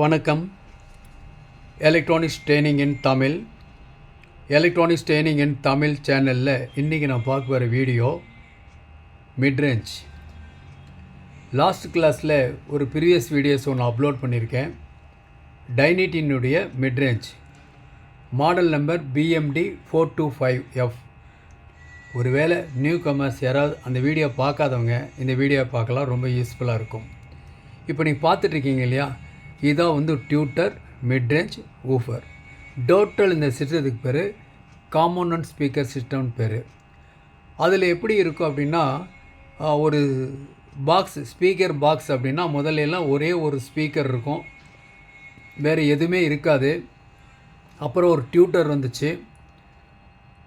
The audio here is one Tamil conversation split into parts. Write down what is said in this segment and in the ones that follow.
வணக்கம். Electronics training in Tamil electronics training in Tamil சேனலில் இன்றைக்கி நான் பார்க்க வர வீடியோ மிட்ரேஞ்ச் லாஸ்ட் கிளாஸில் ஒரு ப்ரீவியஸ் வீடியோஸ் ஒன்று அப்லோட் பண்ணியிருக்கேன் டைனிட்டினுடைய midrange model number PMT four two five F ஒருவேளை நியூ கமர்ஸ் யாராவது அந்த வீடியோ பார்க்காதவங்க இந்த வீடியோ பார்க்கலாம் ரொம்ப யூஸ்ஃபுல்லாக இருக்கும். இப்போ நீங்கள் பார்த்துட்ருக்கீங்க இல்லையா? இதான் வந்து டியூட்டர் மிட்ரேஞ்ச் ஊஃபர் டோட்டல் இந்த சிஸ்டத்துக்கு பேர் காம்போனன்ட் ஸ்பீக்கர் சிஸ்டம்னு பேர். அதில் எப்படி இருக்கும் அப்படின்னா ஒரு பாக்ஸ் ஸ்பீக்கர் பாக்ஸ் அப்படின்னா முதல்ல எல்லாம் ஒரே ஒரு ஸ்பீக்கர் இருக்கும். வேறு எதுவுமே இருக்காது. அப்புறம் ஒரு டியூட்டர் வந்துச்சு.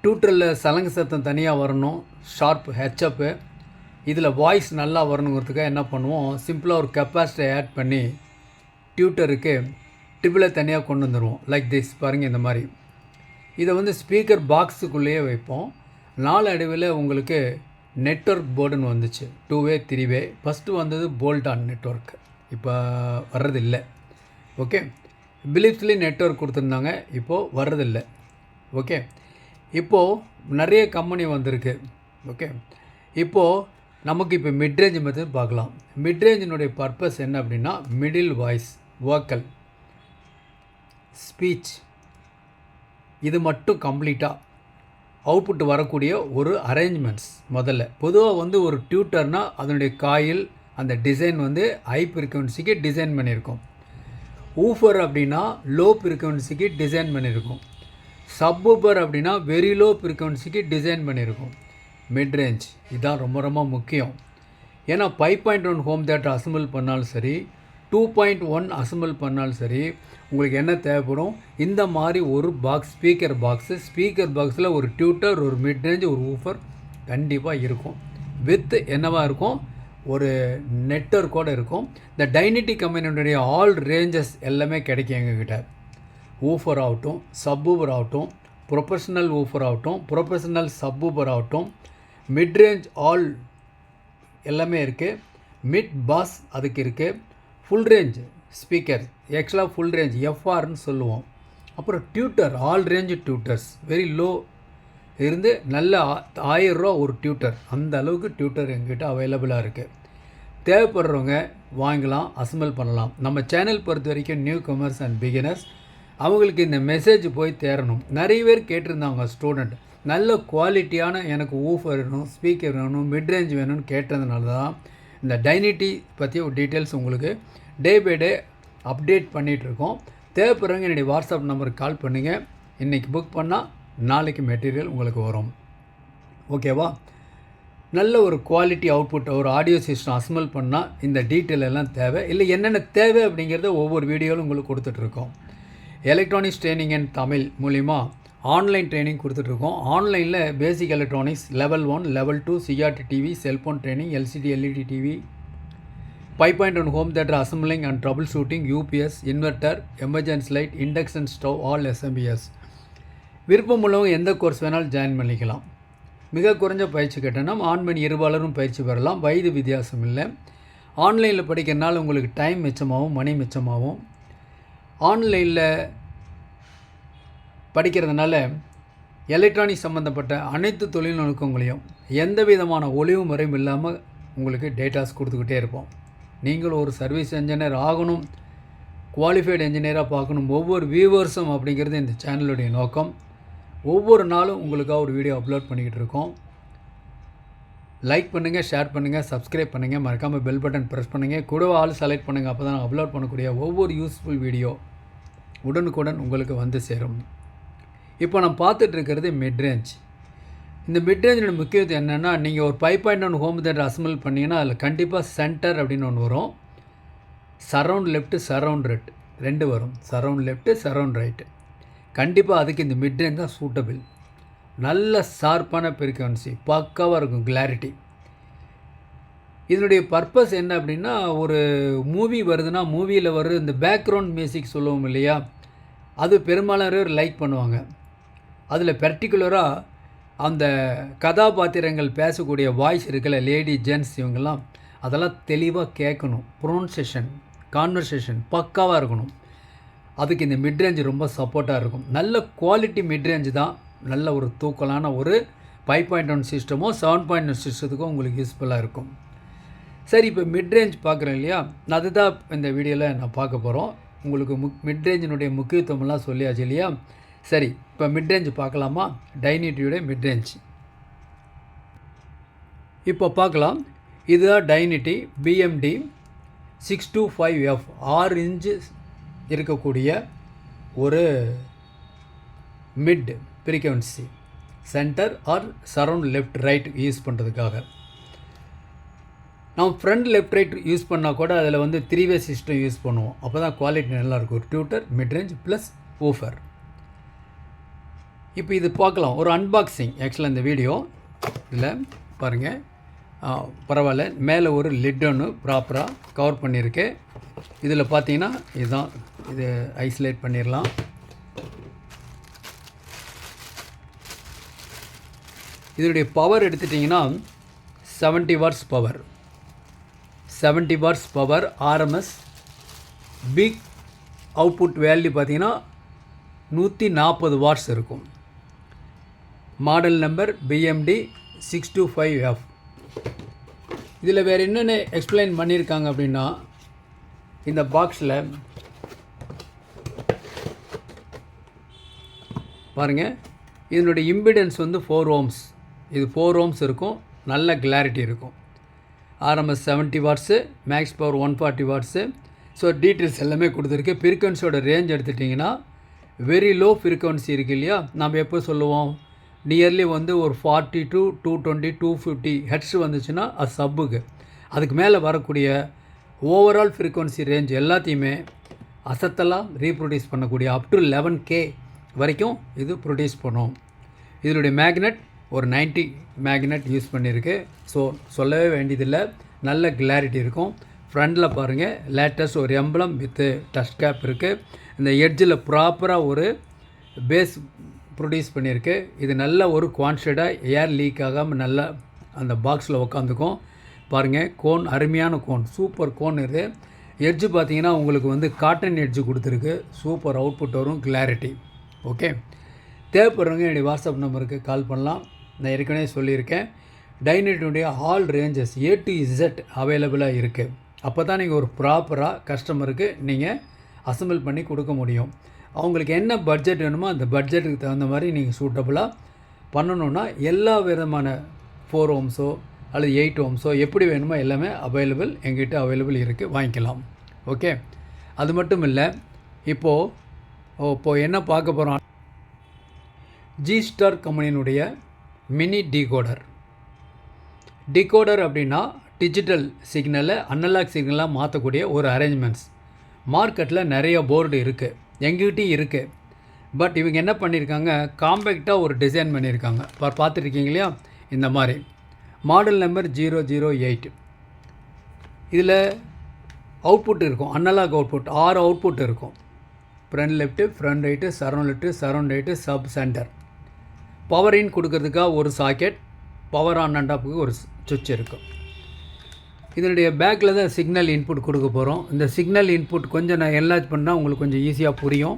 டியூட்டரில் சலங்கு சத்தம் தனியாக வரணும். ஷார்ப் ஹெச்அப்பு இதில் வாய்ஸ் நல்லா வரணுங்கிறதுக்காக என்ன பண்ணுவோம்? சிம்பிளாக ஒரு கெப்பாசிட்டி ஆட் பண்ணி டியூட்டருக்கு ட்ரிபிளை தனியாக கொண்டு வந்துடுவோம் லைக் திஸ் பாருங்கள் இந்த மாதிரி. இதை வந்து ஸ்பீக்கர் பாக்ஸுக்குள்ளேயே வைப்போம். நாலு உங்களுக்கு நெட்ஒர்க் போர்டுன்னு வந்துச்சு. Two way three way first வந்தது போல்டான் நெட்வொர்க் இப்போ வர்றதில்லை. ஓகே பிலிப்ஸ்லேயும் நெட்வொர்க் கொடுத்துருந்தாங்க. இப்போது வர்றதில்லை. ஓகே இப்போது நிறைய கம்பெனி வந்திருக்கு. ஓகே இப்போது நமக்கு இப்போ மிட்ரேஞ்ச் மெத்தட் பார்க்கலாம். மிட்ரேஞ்சினுடைய பர்பஸ் என்ன அப்படின்னா மிடில் வாய்ஸ் வோக்கல் ஸ்பீச் இது மட்டும் கம்ப்ளீட்டாக அவுட்புட் வரக்கூடிய ஒரு அரேஞ்ச்மெண்ட்ஸ் முதல்ல. பொதுவாக வந்து ஒரு டியூட்டர்னால் அதனுடைய காயில் அந்த டிசைன் வந்து ஹை ஃப்ரீக்வன்சிக்கு டிசைன் பண்ணியிருக்கோம். ஊஃபர் அப்படின்னா லோ ஃப்ரீக்வன்சிக்கு டிசைன் பண்ணியிருக்கோம். சப்வூஃபர் அப்படின்னா வெரி லோ ஃப்ரீக்வன்சிக்கு டிசைன் பண்ணியிருக்கோம். மிட்ரேஞ்ச் இதுதான் ரொம்ப ரொம்ப முக்கியம். ஏன்னா five point one home theatre assemble பண்ணாலும் சரி டூ பாயிண்ட் ஒன் அசம்பிள் பண்ணாலும் சரி உங்களுக்கு என்ன தேவைப்படும்? இந்த மாதிரி ஒரு பாக்ஸ் ஸ்பீக்கர் பாக்ஸு ஸ்பீக்கர் பாக்ஸில் ஒரு டியூட்டர் ஒரு மிட் ரேஞ்ச் ஒரு ஊஃபர் கண்டிப்பாக இருக்கும். வித் என்னவாக இருக்கும்? ஒரு நெட்ஒர்க்கோடு இருக்கும். இந்த டைனிட்டி கம்பெனியுடைய ஆல் ரேஞ்சஸ் எல்லாமே கிடைக்கும் எங்ககிட்ட. ஊஃபர் ஆகட்டும் சப்பூபர் ஆகட்டும் ப்ரொஃபஷனல் ஊஃபர் ஆகட்டும் ப்ரொஃபஷனல் சப்பூபர் ஆகட்டும் மிட் ரேஞ்ச் ஆல் எல்லாமே இருக்குது மிட் பாஸ் அதுக்கு இருக்குது ஃபுல் ரேஞ்ச் ஸ்பீக்கர் ஆக்சுவலாக ஃபுல் ரேஞ்ச் எஃப்ஆர்னு சொல்லுவோம். அப்புறம் tweeter all range tweeters very low இருந்து நல்ல ஆ- ஆயிரம் ரூபா ஒரு டியூட்டர் அந்த அளவுக்கு டியூட்டர் எங்கிட்ட அவைலபிளாக இருக்குது தேவைப்படுறவங்க வாங்கலாம் அசம்பிள் பண்ணலாம். நம்ம சேனல் பொறுத்த வரைக்கும் நியூ கமர்ஸ் அண்ட் பிகினர்ஸ் அவங்களுக்கு இந்த மெசேஜ் போய் தேரணும் நிறைய பேர் கேட்டிருந்தாங்க ஸ்டூடெண்ட் நல்ல குவாலிட்டியான எனக்கு ஊஃபர் வேணும் ஸ்பீக்கர் வேணும் மிட்ரேஞ்ச் வேணும்னு கேட்டதுனால தான் இந்த டைனிட்டி பற்றி ஒரு டீட்டெயில்ஸ் உங்களுக்கு டே பை டே அப்டேட் பண்ணிகிட்ருக்கோம். தேவைப்படுறவங்க என்னுடைய வாட்ஸ்அப் நம்பருக்கு கால் பண்ணுங்கள் இன்றைக்கி புக் பண்ணால் நாளைக்கு மெட்டீரியல் உங்களுக்கு வரும். ஓகேவா? நல்ல ஒரு குவாலிட்டி அவுட்புட் ஒரு ஆடியோ சிஸ்டம் அசம்பிள் பண்ணால் இந்த டீட்டெயில் எல்லாம் தேவை. இல்லை என்னென்ன தேவை அப்படிங்கிறத ஒவ்வொரு வீடியோவிலும் உங்களுக்கு கொடுத்துட்ருக்கோம். எலக்ட்ரானிக்ஸ் ட்ரைனிங் அண்ட் தமிழ் மூலிமா ஆன்லைன் ட்ரைனிங் கொடுத்துட்ருக்கோம். ஆன்லைனில் basic electronics level one level two CRT TV cellphone training LCD LED TV five point one home theatre assembling and troubleshooting UPS inverter emergency light induction stove all SMPS விருப்பம் உள்ளவங்க எந்த கோர்ஸ் வேணாலும் ஜாயின் பண்ணிக்கலாம். மிக குறைஞ்ச பயிற்சி கட்டணம் நம்ம ஆண் பெண் இருபாலரும் பயிற்சி பெறலாம். வயது வித்தியாசம் இல்லை. ஆன்லைனில் படிக்கிறனால உங்களுக்கு டைம் மிச்சமாகவும் மணி மிச்சமாகவும் ஆன்லைனில் படிக்கிறதுனால எலக்ட்ரானிக் சம்மந்தப்பட்ட அனைத்து தொழில்நுட்பங்களையும் எந்த விதமான ஒளிவு முறையும் இல்லாமல் உங்களுக்கு டேட்டாஸ் கொடுத்துக்கிட்டே இருப்போம். நீங்களும் ஒரு சர்வீஸ் இன்ஜினியர் ஆகணும் குவாலிஃபைடு இன்ஜினியராக பார்க்கணும் ஒவ்வொரு வியூவர்ஸும் அப்படிங்கிறது இந்த சேனலுடைய நோக்கம். ஒவ்வொரு நாளும் உங்களுக்காக ஒரு வீடியோ அப்லோட் பண்ணிக்கிட்டு இருக்கோம். லைக் பண்ணுங்கள் ஷேர் பண்ணுங்கள் சப்ஸ்கிரைப் பண்ணுங்கள் மறக்காமல் பெல் பட்டன் ப்ரெஸ் பண்ணுங்கள் கூட ஆள் செலக்ட் பண்ணுங்கள் அப்போ தான் அப்லோட் பண்ணக்கூடிய ஒவ்வொரு யூஸ்ஃபுல் வீடியோ உடனுக்குடன் உங்களுக்கு வந்து சேரும். இப்போ நான் பார்த்துட்ருக்கிறது மிட்ரேஞ்ச் இந்த மிட்ரேஞ்சோட முக்கியத்துவம் என்னென்னா நீங்கள் ஒரு five point one home theatre assemble பண்ணிங்கன்னா அதில் கண்டிப்பாக சென்டர் அப்படின்னு ஒன்று வரும். சரவுண்ட் லெஃப்ட்டு சரவுண்ட் ரைட் ரெண்டு வரும். சரவுண்ட் லெஃப்ட்டு சரவுண்ட் ரைட்டு கண்டிப்பாக அதுக்கு இந்த மிட்ரேஞ்ச் தான் சூட்டபிள் நல்ல ஷார்ப்பான ஃப்ரீக்வன்சி பக்காவாக இருக்கும் கிளாரிட்டி இதனுடைய பர்பஸ் என்ன அப்படின்னா ஒரு மூவி வருதுன்னா மூவியில் வர்ற இந்த பேக்ரவுண்ட் மியூசிக் சொல்லுவோம் இல்லையா? அது பெரும்பாலானவர் லைக் பண்ணுவாங்க. அதில் பர்டிகுலராக அந்த கதாபாத்திரங்கள் பேசக்கூடிய வாய்ஸ் இருக்குல்ல லேடி ஜென்ட்ஸ் இவங்கெல்லாம் அதெல்லாம் தெளிவாக கேட்கணும். ப்ரொனன்சேஷன் கான்வர்சேஷன் பக்காவாக இருக்கணும். அதுக்கு இந்த மிட்ரேஞ்ச் ரொம்ப சப்போர்ட்டாக இருக்கும். நல்ல குவாலிட்டி மிட்ரேஞ்ச் தான். நல்ல ஒரு தூக்கலான ஒரு ஃபைவ் பாயிண்ட் ஒன் சிஸ்டமோ செவன் பாயிண்ட் ஒன் சிஸ்டத்துக்கும் உங்களுக்கு யூஸ்ஃபுல்லாக இருக்கும். சரி இப்போ மிட்ரேஞ்ச் பார்க்குறேன் இல்லையா? அதுதான் இந்த வீடியோவில் நான் பார்க்க போகிறோம் உங்களுக்கு முக் மிட்ரேஞ்சினுடைய முக்கியத்துவம்லாம் சொல்லியாச்சு இல்லையா? சரி இப்போ மிட்ரேஞ்ச் பார்க்கலாமா? டைனிட்டியுடைய மிட்ரேஞ்ச் இப்போ பார்க்கலாம். இதுதான் டைனிட்டி PMT six two five F ஆறு இன்ச்சு இருக்கக்கூடிய ஒரு mid frequency centre or surround left right use பண்ணுறதுக்காக நம்ம ஃப்ரண்ட் லெஃப்ட் ரைட் யூஸ் பண்ணால் கூட அதில் வந்து த்ரீ வே சிஸ்டம் யூஸ் பண்ணுவோம். அப்போ தான் குவாலிட்டி நல்லாயிருக்கும் டியூட்டர் மிட்ரேஞ்ச் ப்ளஸ் ஊஃபர் இப்போ இது பார்க்கலாம். ஒரு அன்பாக்சிங் ஆக்சுவலாக இந்த வீடியோ இதில் பாருங்கள் பரவாயில்ல. மேலே ஒரு லிட் ஒன்று ப்ராப்பராக கவர் பண்ணியிருக்கு. இதில் பார்த்தீங்கன்னா இதுதான். இது ஐசோலேட் பண்ணிடலாம் இதனுடைய பவர் எடுத்துட்டிங்கன்னா seventy watts power seventy watts power RMS peak output value பார்த்தீங்கன்னா நூற்றி நாற்பது வாட்ஸ் இருக்கும். Model number PMT six two five F இதில் வேறு என்னென்ன எக்ஸ்பிளைன் பண்ணியிருக்காங்க அப்படின்னா இந்த பாக்ஸில் பாருங்கள் இதனுடைய இம்பிடன்ஸ் வந்து ஃபோர் ஓம்ஸ் இது ஃபோர் ஓம்ஸ் இருக்கும் நல்ல கிளாரிட்டி இருக்கும். RMS seventy watts max power one forty watts so details எல்லாமே கொடுத்துருக்கு. ஃப்ரீக்வன்சியோட ரேஞ்ச் எடுத்துட்டிங்கன்னா வெரி லோ ஃப்ரீக்வன்சி இருக்கு இல்லையா? நம்ம எப்போ சொல்லுவோம்? நியர்லி வந்து ஒரு forty to to twenty to fifty hertz வந்துச்சுன்னா அது சப்புக்கு அதுக்கு மேலே வரக்கூடிய ஓவரால் ஃப்ரீக்குவன்சி ரேஞ்ச் எல்லாத்தையுமே அசத்தெல்லாம் ரீப்ரொடியூஸ் பண்ணக்கூடிய அப் டு லெவன் கே வரைக்கும் இது ப்ரொடியூஸ் பண்ணும். இதனுடைய மேக்னெட் ஒரு 90 மேக்னெட் யூஸ் பண்ணியிருக்கு. ஸோ சொல்லவே வேண்டியதில்லை. நல்ல கிளாரிட்டி இருக்கும். ஃப்ரண்டில் பாருங்கள் லேட்டஸ்ட் ஒரு எம்பளம் வித்து டஸ்ட் கேப் இருக்குது இந்த எட்ஜில் ப்ராப்பராக ஒரு பேஸ் ப்ரொடியூஸ் பண்ணியிருக்கு. இது நல்ல ஒரு குவான்டிட்டாக ஏர் லீக் ஆகாமல் நல்லா அந்த பாக்ஸில் உக்காந்துக்கும். பாருங்கள் கோன் அருமையான கோன் சூப்பர் கோன் இது. எட்ஜு பார்த்தீங்கன்னா உங்களுக்கு வந்து காட்டன் எட்ஜு கொடுத்துருக்கு. சூப்பர் அவுட்புட் வரும் கிளாரிட்டி ஓகே தேவைப்படுறவங்க என்னுடைய வாட்ஸ்அப் நம்பருக்கு கால் பண்ணலாம். நான் ஏற்கனவே சொல்லியிருக்கேன். டைனட்டுடைய all ranges A to Z அவைலபிளாக இருக்குது அப்போ தான் நீங்கள் ஒரு ப்ராப்பராக கஸ்டமருக்கு நீங்கள் அசம்பிள் பண்ணி கொடுக்க முடியும். அவங்களுக்கு என்ன பட்ஜெட் வேணுமோ அந்த பட்ஜெட்டுக்கு தகுந்த மாதிரி நீங்கள் சூட்டபுளாக பண்ணணுன்னா எல்லா விதமான ஃபோர் ஹோம்ஸோ அல்லது எயிட் ஹோம்ஸோ எப்படி வேணுமோ எல்லாமே அவைலபிள் எங்கிட்ட அவைலபிள் இருக்குது வாங்கிக்கலாம். ஓகே அது மட்டும் இல்லை இப்போது இப்போது என்ன பார்க்க போகிறோம் ஜி ஸ்டார் கம்பெனியினுடைய மினி டிகோடர் டிகோடர் அப்படின்னா டிஜிட்டல் சிக்னலை அனலாக் சிக்னலாக மாற்றக்கூடிய ஒரு அரேஞ்ச்மெண்ட்ஸ் மார்க்கெட்டில் நிறைய போர்டு இருக்குது எங்ககிட்டயும் இருக்குது பட் இவங்க என்ன பண்ணியிருக்காங்க காம்பேக்டாக ஒரு டிசைன் பண்ணியிருக்காங்க இப்போ பார்த்துருக்கீங்க இல்லையா இந்த மாதிரி. Model number zero zero eight இதில் அவுட்புட் இருக்கும். அனலாக் அவுட்புட் ஆறு அவுட்புட் இருக்கும். Front left front right surround left surround right sub centre power in கொடுக்கறதுக்காக ஒரு சாக்கெட் பவர் ஆன் அண்ட் ஆஃப்க்கு ஒரு சுவிட்ச் இருக்கும் இதனுடைய பேக்கில் தான் சிக்னல் இன்புட் கொடுக்க போகிறோம் இந்த சிக்னல் இன்புட் கொஞ்சம் நான் என்லாஜ் பண்ணால் உங்களுக்கு கொஞ்சம் ஈஸியாக புரியும்.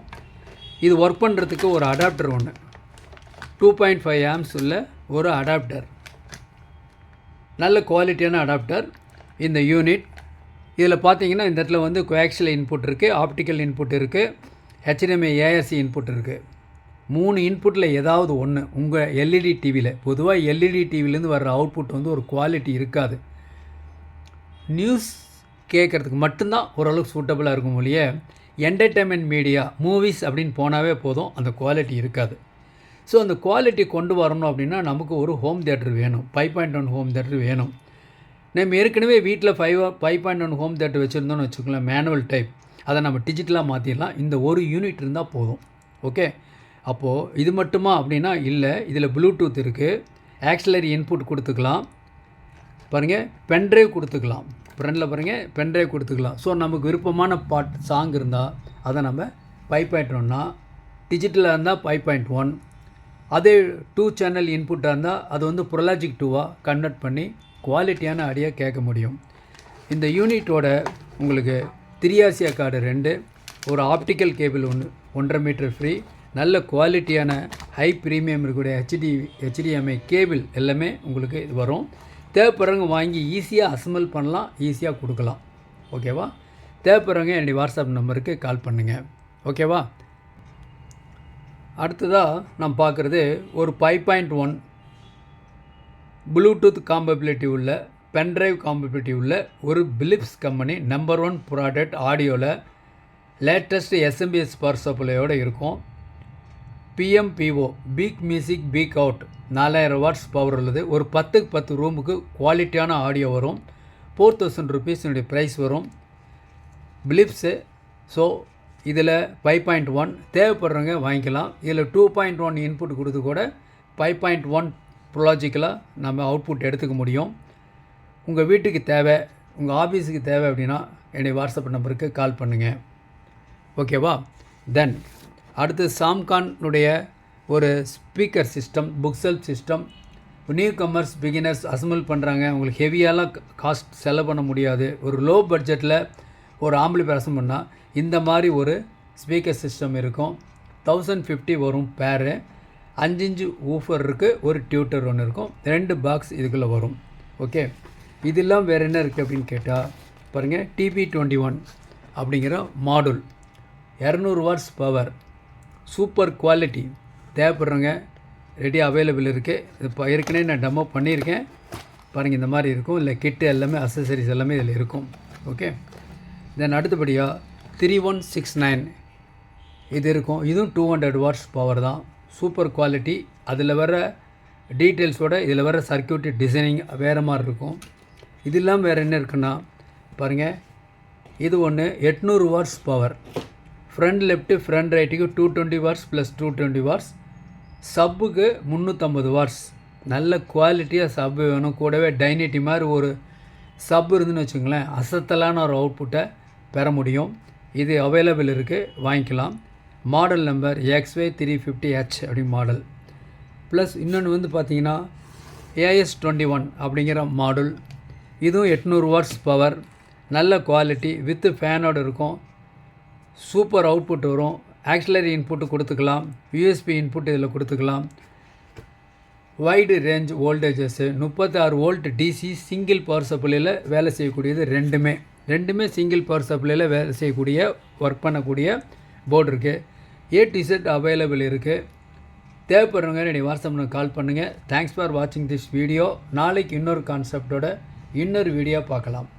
இது ஒர்க் பண்ணுறதுக்கு ஒரு அடாப்டர் ஒன்று டூ பாயிண்ட் ஃபைவ் ஆம்ஸ் உள்ள ஒரு அடாப்டர் நல்ல குவாலிட்டியான அடாப்டர் இந்த யூனிட் இதில் பார்த்தீங்கன்னா இந்த இடத்துல வந்து கோஆக்சியல் இன்புட் இருக்குது ஆப்டிக்கல் இன்புட் இருக்குது ஹெச்டிஎம்ஐ ஏஎஸ்சி இன்புட் இருக்குது மூணு இன்புட்டில் ஏதாவது ஒன்று உங்கள் எல்இடி டிவியில் பொதுவாக எல்இடி டிவிலேருந்து வர்ற அவுட்புட் வந்து ஒரு குவாலிட்டி இருக்காது. நியூஸ் கேட்குறதுக்கு மட்டும்தான் ஓரளவுக்கு சூட்டபுளாக இருக்கும் ஒழிய என்டர்டைன்மெண்ட் மீடியா மூவிஸ் அப்படின்னு போனாவே போதும் அந்த குவாலிட்டி இருக்காது. ஸோ அந்த குவாலிட்டி கொண்டு வரணும் அப்படின்னா நமக்கு ஒரு ஹோம் தேட்டர் வேணும். Five point one home theatre வேணும். நம்ம ஏற்கனவே வீட்டில் five five point one home theatre வச்சுருந்தோம்னு வச்சுக்கலாம் மேனுவல் டைப் அதை நம்ம டிஜிட்டலாக மாற்றிடலாம் இந்த ஒரு யூனிட் இருந்தால் போதும். ஓகே அப்போது இது மட்டுமா அப்படின்னா இல்லை. இதில் ப்ளூடூத் இருக்குது ஆக்சிலரி இன்புட் கொடுத்துக்கலாம். பாருங்கள் பென்ட்ரைவ் கொடுத்துக்கலாம். ஃப்ரெண்டில் பாருங்கள் பென்ட்ரைவ் கொடுத்துக்கலாம். ஸோ நமக்கு விருப்பமான பாட் சாங் இருந்தால் அதை நம்ம ஃபைவ் பாயிண்ட் ஒன்னா டிஜிட்டலாக இருந்தால் ஃபைவ் பாயிண்ட் ஒன் அதே டூ சேனல் இன்புட்டாக இருந்தால் அது வந்து ப்ரொலாஜிக் டூவாக கன்வெர்ட் பண்ணி குவாலிட்டியான ஆடியோ கேட்க முடியும். இந்த யூனிட்டோட உங்களுக்கு திரியாசியா கார்டு ரெண்டு ஒரு ஆப்டிக்கல் கேபிள் ஒன்று ஒன்றரை மீட்டர் ஃப்ரீ நல்ல குவாலிட்டியான ஹை ப்ரீமியம் இருக்கக்கூடிய ஹெச்டி ஹெச்டிஎம்ஐ கேபிள் எல்லாமே உங்களுக்கு இது வரும். தேவைப்படுறவங்க வாங்கி ஈஸியாக அசம்பிள் பண்ணலாம் ஈஸியாக கொடுக்கலாம். ஓகேவா? தேவைப்படுறவங்க என்னுடைய வாட்ஸ்அப் நம்பருக்கு கால் பண்ணுங்கள் ஓகேவா? அடுத்ததாக நான் பார்க்குறது ஒரு five point one Bluetooth compatibility உள்ள பென்ட்ரைவ் காம்பபிலிட்டி உள்ள ஒரு Philips company number one product ஆடியோவில் லேட்டஸ்ட் எஸ்எம்பிஎஸ் பவர் சப்ளையோடு இருக்கும். PMPO peak music peak out நாலாயிரம் வாட்ஸ் பவர் உள்ளது. ஒரு பத்துக்கு பத்து ரூமுக்கு குவாலிட்டியான ஆடியோ வரும். ஃபோர் தௌசண்ட் ருபீஸினுடைய ப்ரைஸ் வரும். பிலிப்ஸு ஸோ இதில் ஃபைவ் பாயிண்ட் ஒன் தேவைப்படுறவங்க வாங்கிக்கலாம். இதில் டூ பாயிண்ட் ஒன் இன்புட் கொடுத்து கூட ஃபைவ் பாயிண்ட் ஒன் ப்ரொலாஜிக்கலாக நம்ம அவுட்புட் எடுத்துக்க முடியும். உங்கள் வீட்டுக்கு தேவை உங்கள் ஆஃபீஸுக்கு தேவை அப்படின்னா என்னுடைய வாட்ஸ்அப் நம்பருக்கு கால் பண்ணுங்கள் ஓகேவா தென் அடுத்து சாம்கானுடைய ஒரு speaker system bookshelf system newcomers beginners assemble பண்ணுறாங்க உங்களுக்கு ஹெவியாலாம் காஸ்ட் செலவு பண்ண முடியாது. ஒரு லோ பட்ஜெட்டில் ஒரு ஆம்பிளிஃபையர் அசம்பிள் பண்ணால் இந்த மாதிரி ஒரு ஸ்பீக்கர் சிஸ்டம் இருக்கும். தௌசண்ட் ஃபிஃப்டி வரும் பேரு அஞ்சு இஞ்சு ஊஃபர் இருக்குது ஒரு டியூட்டர் ஒன்று இருக்கும். ரெண்டு பாக்ஸ் இதுக்குள்ளே வரும். ஓகே இதெல்லாம் வேறு என்ன இருக்குது அப்படின்னு கேட்டால் பாருங்கள் டிபி டுவெண்ட்டி ஒன் அப்படிங்கிற மாடுல் இரநூறு வாட்ஸ் பவர் சூப்பர் குவாலிட்டி தேவைப்படுறவங்க ரெடி அவைலபிள் இருக்குது இது இப்போ ஏற்கனவே நான் டெமோ பண்ணியிருக்கேன். பாருங்கள் இந்த மாதிரி இருக்கும். இல்லை கிட்டு எல்லாமே அசசரிஸ் எல்லாமே இதில் இருக்கும். ஓகே தென் அடுத்தபடியாக த்ரீ ஒன் சிக்ஸ் நைன் இது இருக்கும். இதுவும் டூ ஹண்ட்ரட் வாட்ஸ் பவர் தான். சூப்பர் குவாலிட்டி அதில் வர டீட்டெயில்ஸோட இதில் வர சர்க்கியூட் டிசைனிங் வேறு மாதிரி இருக்கும். இது இல்லாமல் வேறு என்ன இருக்குன்னா பாருங்கள் இது ஒன்று எட்நூறு watts power front left front ரைட்டுக்கு two twenty watts plus two twenty watts சப்புக்கு முந்நூற்றம்பது வாட்ஸ் நல்ல குவாலிட்டியாக சப்பு வேணும். கூடவே டைனிட்டி மாதிரி ஒரு சப் இருந்துன்னு வச்சுங்களேன் அசத்தலான ஒரு அவுட்புட்டை பெற முடியும். இது அவைலபிள் இருக்குது வாங்கிக்கலாம். Model number XY three fifty H அப்படி மாடல் ப்ளஸ் இன்னொன்று வந்து பார்த்தீங்கன்னா ஏஎஸ் டுவெண்ட்டி ஒன் அப்படிங்கிற மாடல் இதுவும் எட்நூறு வாட்ஸ் பவர் நல்ல குவாலிட்டி வித்து ஃபேனோடு இருக்கும். சூப்பர் அவுட்புட் வரும். ஆக்சிலரி இன்புட்டு கொடுத்துக்கலாம் யூஎஸ்பி இன்புட் இதில் கொடுத்துக்கலாம். வைடு ரேஞ்ச் வோல்டேஜஸ்ஸு முப்பத்தாறு வோல்ட் டிசி சிங்கிள் பவர் சப்ளையில் வேலை செய்யக்கூடியது ரெண்டுமே. ரெண்டுமே சிங்கிள் பவர் சப்ளையில் வேலை செய்யக்கூடிய ஒர்க் பண்ணக்கூடிய போர்டு இருக்குது ஏ டிசெட் அவைலபிள் இருக்குது தேவைப்படுறவங்க என்னுடைய வாட்ஸ்அப்பில் கால் பண்ணுங்கள் தேங்க்ஸ் ஃபார் வாட்சிங் திஸ் வீடியோ நாளைக்கு இன்னொரு கான்செப்டோட இன்னொரு வீடியோ பார்க்கலாம்.